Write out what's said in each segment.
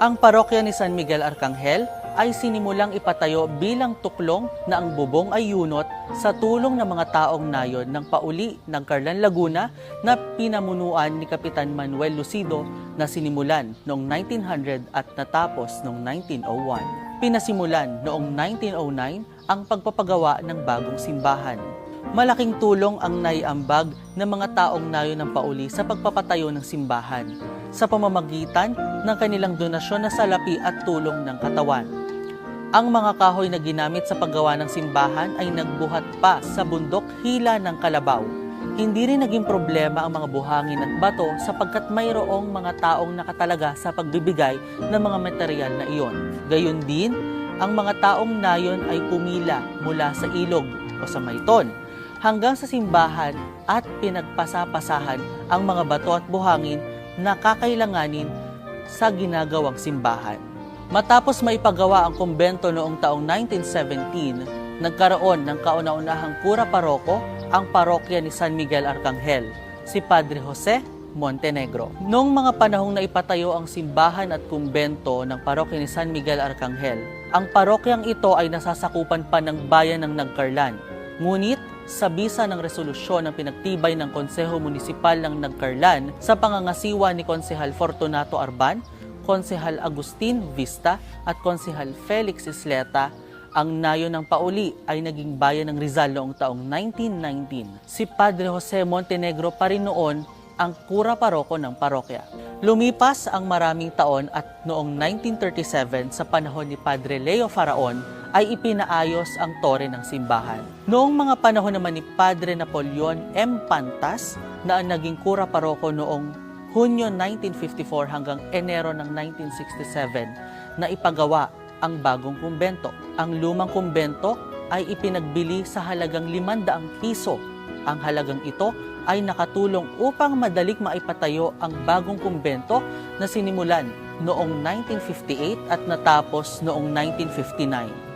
Ang parokya ni San Miguel Arcangel ay sinimulang ipatayo bilang tuklong na ang bubong ay yunot sa tulong ng mga taong nayon ng pauli ng Carlan Laguna na pinamunuan ni Kapitan Manuel Lucido na sinimulan noong 1900 at natapos noong 1901. Pinasimulan noong 1909 ang pagpapagawa ng bagong simbahan. Malaking tulong ang naiambag ng mga taong nayon ng pauli sa pagpapatayo ng simbahan sa pamamagitan ng kanilang donasyon na salapi at tulong ng katawan. Ang mga kahoy na ginamit sa paggawa ng simbahan ay nagbuhat pa sa bundok hila ng Kalabaw. Hindi rin naging problema ang mga buhangin at bato sapagkat mayroong mga taong nakatalaga sa pagbibigay ng mga material na iyon. Gayon din, ang mga taong nayon ay pumila mula sa ilog o sa mayton hanggang sa simbahan at pinagpasapasahan ang mga bato at buhangin na kakailanganin sa ginagawang simbahan. Matapos maipagawa ang kumbento noong taong 1917, nagkaroon ng kauna-unahang kura paroko ang parokya ni San Miguel Arcangel, si Padre Jose Montenegro. Noong mga panahong na ipatayo ang simbahan at kumbento ng parokya ni San Miguel Arcangel, ang parokyang ito ay nasasakupan pa ng bayan ng Nagkarlan. Ngunit sa bisa ng resolusyon ng pinagtibay ng Konseho Munisipal ng Nagkarlan sa pangangasiwa ni Konsehal Fortunato Arban, Konsehal Agustin Vista at Konsehal Felix Isleta, ang nayo ng Pauli ay naging bayan ng Rizal noong taong 1919. Si Padre Jose Montenegro pa rin noon ang kura paroko ng parokya. Lumipas ang maraming taon at noong 1937 sa panahon ni Padre Leo Faraon ay ipinaayos ang tore ng simbahan. Noong mga panahon naman ni Padre Napoleon M. Pantas na ang naging kura paroko noong Hunyo 1954 hanggang Enero ng 1967 na ipagawa ang bagong kumbento. Ang lumang kumbento ay ipinagbili sa halagang 500 piso. Ang halagang ito ay nakatulong upang madalig maipatayo ang bagong kumbento na sinimulan noong 1958 at natapos noong 1959.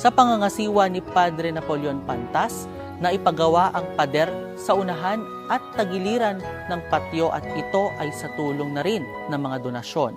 Sa pangangasiwa ni Padre Napoleon Pantas, na ipagawa ang pader sa unahan at tagiliran ng patio at ito ay sa tulong na rin ng mga donasyon.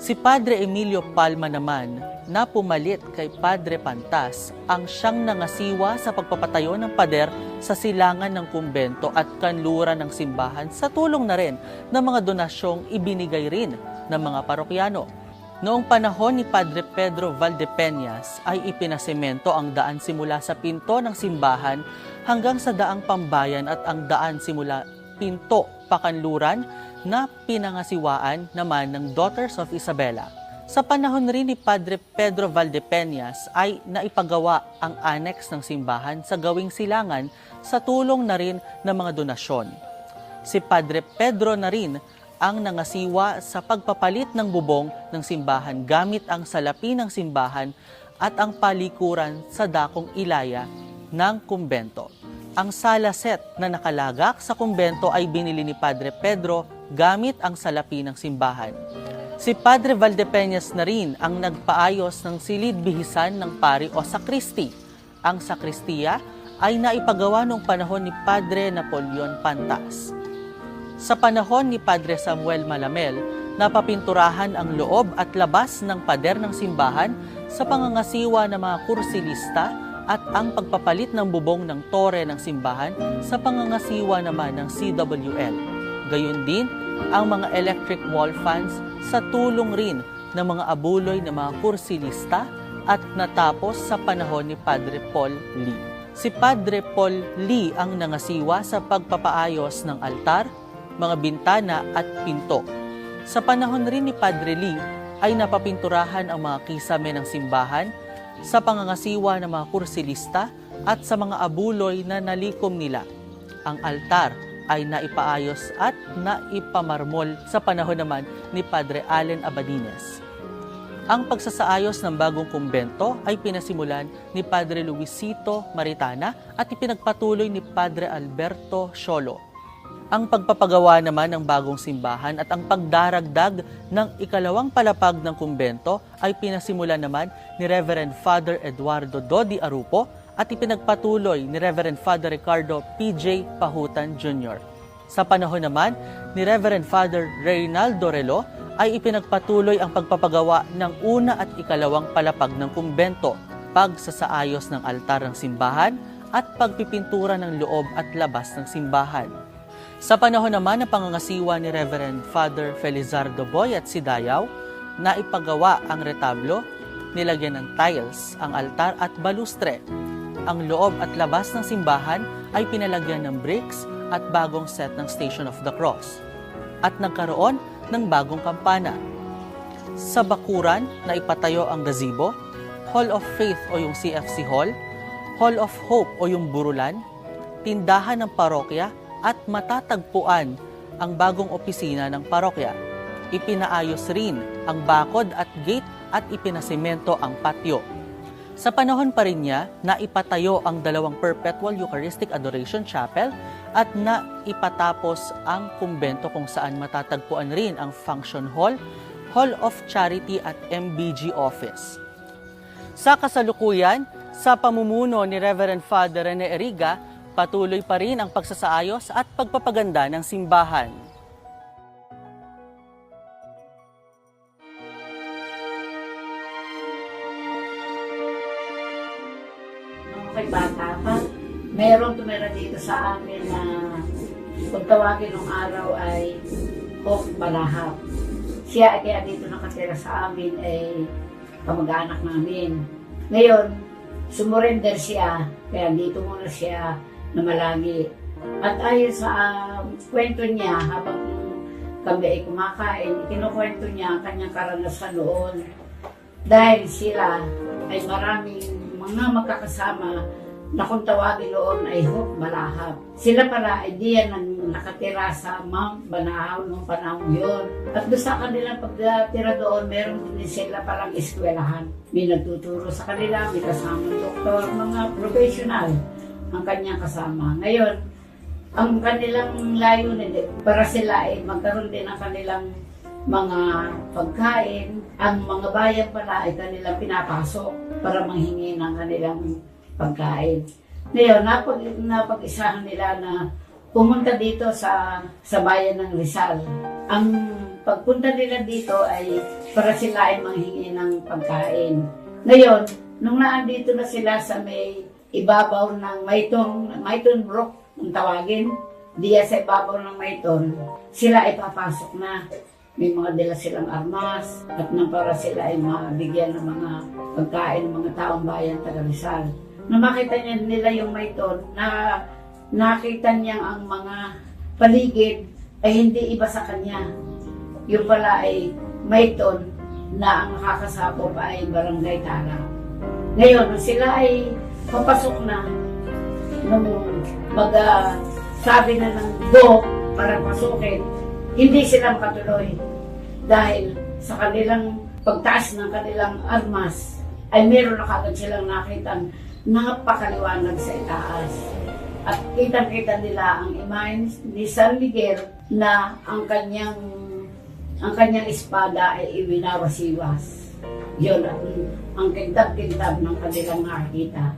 Si Padre Emilio Palma naman na pumalit kay Padre Pantas ang siyang nangasiwa sa pagpapatayo ng pader sa silangan ng kumbento at kanluran ng simbahan sa tulong na rin ng mga donasyong ibinigay rin ng mga parokyano. Noong panahon ni Padre Pedro Valdepeñas ay ipinasemento ang daan simula sa pinto ng simbahan hanggang sa daang pambayan at ang daan simula pinto pakanluran na pinangasiwaan naman ng Daughters of Isabela. Sa panahon rin ni Padre Pedro Valdepeñas ay naipagawa ang annex ng simbahan sa gawing silangan sa tulong na rin ng mga donasyon. Si Padre Pedro na rin ang nangasiwa sa pagpapalit ng bubong ng simbahan gamit ang salapi ng simbahan at ang palikuran sa dakong ilaya ng kumbento. Ang sala set na nakalagak sa kumbento ay binili ni Padre Pedro gamit ang salapi ng simbahan. Si Padre Valdepeñas na rin ang nagpaayos ng silid bihisan ng pari o sakristi. Ang sakristiya ay naipagawa noong panahon ni Padre Napoleon Pantas. Sa panahon ni Padre Samuel Malamel, napapinturahan ang loob at labas ng pader ng simbahan sa pangangasiwa ng mga kursilista at ang pagpapalit ng bubong ng tore ng simbahan sa pangangasiwa naman ng CWL. Gayon din ang mga electric wall fans sa tulong rin ng mga abuloy ng mga kursilista at natapos sa panahon ni Padre Paul Lee. Si Padre Paul Lee ang nangasiwa sa pagpapaayos ng altar, mga bintana at pinto. Sa panahon rin ni Padre Lee ay napapinturahan ang mga kisame ng simbahan sa pangangasiwa ng mga kursilista at sa mga abuloy na nalikom nila. Ang altar ay naipaayos at naipamarmol sa panahon naman ni Padre Allen Abadines. Ang pagsasaayos ng bagong kumbento ay pinasimulan ni Padre Luisito Maritana at ipinagpatuloy ni Padre Alberto Sholo. Ang pagpapagawa naman ng bagong simbahan at ang pagdaragdag ng ikalawang palapag ng kumbento ay pinasimulan naman ni Reverend Father Eduardo Dodi Arupo at ipinagpatuloy ni Reverend Father Ricardo P.J. Pahutan Jr. Sa panahon naman ni Reverend Father Reynaldo Relo ay ipinagpatuloy ang pagpapagawa ng una at ikalawang palapag ng kumbento, pagsasaayos ng altar ng simbahan at pagpipintura ng loob at labas ng simbahan. Sa panahon naman ng pangangasiwa ni Reverend Father Felizardo Boy at Sidayaw, na ipagawa ang retablo, nilagyan ng tiles ang altar at balustre. Ang loob at labas ng simbahan ay pinalagyan ng bricks at bagong set ng Station of the Cross. At nagkaroon ng bagong kampana. Sa bakuran na ipatayo ang gazebo, Hall of Faith o yung CFC Hall, Hall of Hope o yung burulan, tindahan ng parokya at matatagpuan ang bagong opisina ng parokya. Ipinaayos rin ang bakod at gate at ipinasemento ang patio. Sa panahon pa rin niya, naipatayo ang dalawang Perpetual Eucharistic Adoration Chapel at naipatapos ang kumbento kung saan matatagpuan rin ang Function Hall, Hall of Charity at MBG Office. Sa kasalukuyan, sa pamumuno ni Reverend Father Rene Eriga, patuloy pa rin ang pagsasaayos at pagpapaganda ng simbahan. Kay bata pa, meron tumira dito sa amin na kung ng araw ay Hope Balahap. Siya ay kaya dito nakatira sa amin ay kamag-anak namin. Ngayon, sumurrender siya, kaya dito muna siya namalagi. At ayon sa um, kwento niya, habang kami ay kumakain, kinukwento niya ang kanyang karanasan noon. Dahil sila ay maraming mga magkakasama na kung tawagin noon ay Hope Malahap. Sila pala ay diyan ang nakatira sa Mount Banahaw noong panahon yun. At doon sa kanilang pagtira doon, meron din sila palang eskwelahan. May nagtuturo sa kanila, may kasamang doktor, mga professional ang kanyang kasama. Ngayon, ang kanilang layunin, para sila ay magkaroon din ng kanilang mga pagkain. Ang mga bayan pala ay kanilang pinapasok para manghingi ng kanilang pagkain. Ngayon, napag, napag-isahan nila na pumunta dito sa, sa bayan ng Rizal. Ang pagpunta nila dito ay para sila ay manghingi ng pagkain. Ngayon, nung naandito na sila sa may ibabaw ng Mayton, Mayton Brook, ang tawagin, diya sa ibabaw ng Mayton, sila ay papasok na. May mga dala silang armas at nang para sila ay mabigyan ng mga pagkain ng mga taong bayan taga Rizal. Nung makita niya nila yung Mayton, na nakita niya ang mga paligid ay hindi iba sa kanya. Yung pala ay Mayton na ang nakakasako pa ay Barangay Tara. Ngayon, sila ay papasok na, nung mag ah, sabi na ng go para pasukin, hindi sila makatuloy. Dahil sa kanilang pagtaas ng kanilang armas, ay meron na kagad silang nakitang napakaliwanag sa itaas. At kitang-kita nila ang imahen ni San Miguel na ang kanyang ang kanyang espada ay iwinawasiwas. Yun ang, ang kintab-kintab ng kanilang nakikita.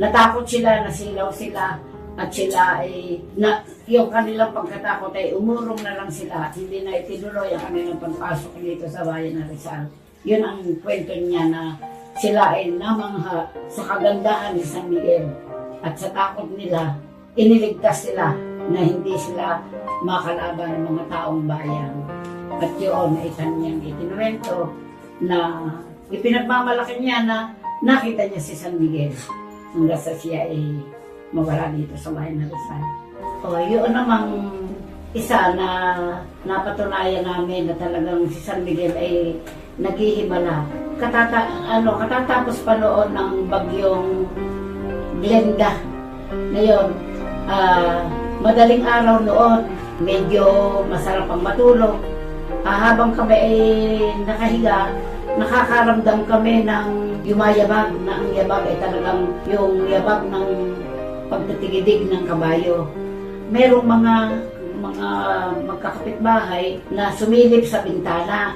Natakot sila, nasilaw sila, at sila ay, na, yung kanilang pagkatakot ay umurong na lang sila hindi na itinuloy ang kanilang pagpasok dito sa bayan ng Rizal. Yun ang kwento niya na sila ay namangha sa kagandahan ni San Miguel at sa takot nila, iniligtas sila na hindi sila makalaban ng mga taong bayan. At yun ay kanyang itinuwento na ipinagmamalaki niya na nakita niya si San Miguel hanggang sa siya ay mawala dito sa bayan ng Rizal. O, yun namang isa na napatunayan namin na talagang si San Miguel ay naghihimala. Katata, ano, katatapos pa noon ng bagyong Glenda. Ngayon, ah, madaling araw noon, medyo masarap ang matulog. Ah, habang kami ay nakahiga, nakakaramdam kami ng yumayabag na ang yabag ay talagang yung yabag ng pagtitigidig ng kabayo. Merong mga mga magkakapitbahay na sumilip sa bintana.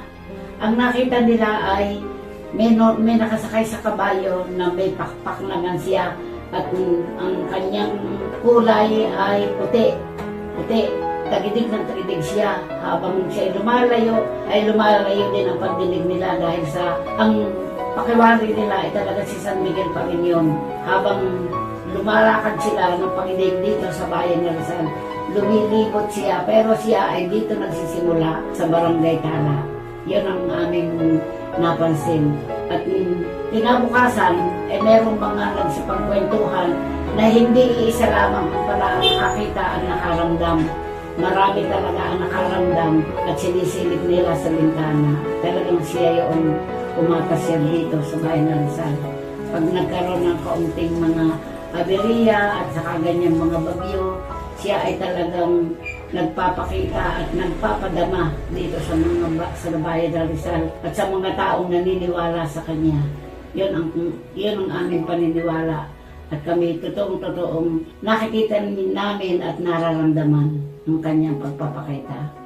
Ang nakita nila ay may, no, may nakasakay sa kabayo na may pakpak naman siya at ang kanyang kulay ay puti. Puti. Tagidig ng tagidig siya. Habang siya lumalayo, ay lumalayo din ang pagdinig nila dahil sa ang pakiwari nila ay talaga si San Miguel pa rin yun. Habang lumalakad sila ng pagidig dito sa bayan ng Rizal, lumilibot siya, pero siya ay dito nagsisimula sa Barangay Tala. Yun ang aming napansin. At kinabukasan, ay merong mga nagsipagkwentuhan na hindi isa lamang pala ang nakakita at nakaramdam. Marami talaga ang nakaramdam at sinisilip nila sa bintana. Talagang siya yung pumapasyal dito sa bayan ng Rizal. Pag nagkaroon ng kaunting mga aberya at saka ganyan mga bagyo, siya ay talagang nagpapakita at nagpapadama dito sa mga sa bayan ng Rizal at sa mga taong naniniwala sa kanya. Yun ang, yun ang aming paniniwala. At kami totoong-totoong nakikita namin at nararamdaman ang kanyang pagpapakita.